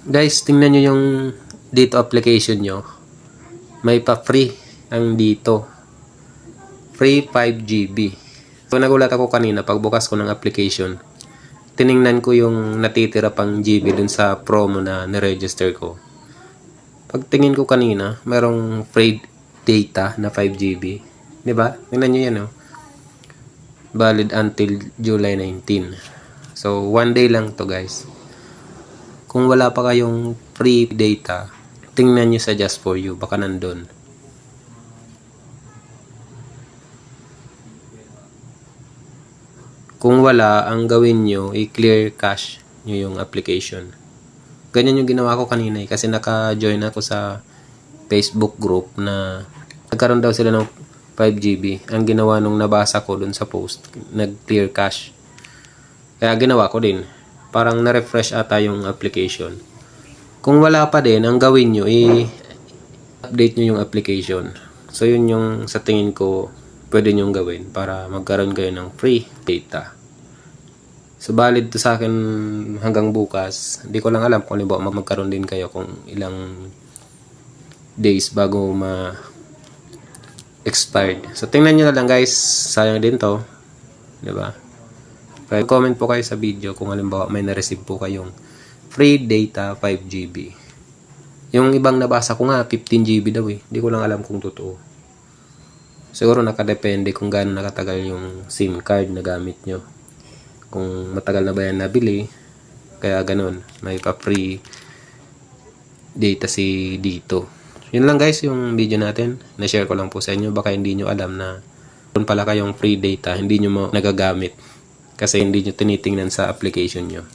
Guys, tingnan nyo yung dito application nyo. May pa-free ang dito. Free 5 GB. So, nagulat ako kanina pagbukas ko ng application. Tiningnan ko yung natitira pang GB dun sa promo na niregister ko. Pagtingin ko kanina, merong free data na 5 GB. 'Di ba? Tingnan nyo yan, oh. Valid until July 19. So, one day lang to guys. Kung wala pa kayong free data, tingnan nyo sa Just For You. Baka nandun. Kung wala, ang gawin nyo, i-clear cache nyo yung application. Ganyan yung ginawa ko kanina eh, kasi naka-join ako sa Facebook group na nagkaroon daw sila ng 5GB. Ang ginawa nung nabasa ko dun sa post, nag-clear cache. Kaya ginawa ko din. Parang na-refresh ata yung application. Kung wala pa din, ang gawin nyo, i-update nyo yung application. So, yun yung sa tingin ko pwede nyong gawin para magkaroon kayo ng free data. So, valid to sa akin hanggang bukas. Hindi ko lang alam kung halimbawa magkaroon din kayo kung ilang days bago ma expired. So, tingnan nyo na lang guys. Sayang din to. Ba? Kaya comment po kayo sa video kung halimbawa may na-receive po kayong free data 5 GB. Yung ibang nabasa ko nga 15 GB daw eh. Hindi ko lang alam kung totoo. Siguro nakadepende kung gaano nakatagal yung SIM card na gamit nyo. Kung matagal na ba yan nabili, kaya ganun. May pa-free data si dito. Yun lang guys yung video natin. Na-share ko lang po sa inyo. Baka hindi nyo alam na kung pala kayong free data, hindi nyo mo nagagamit. Kasi hindi nyo tinitingnan sa application nyo.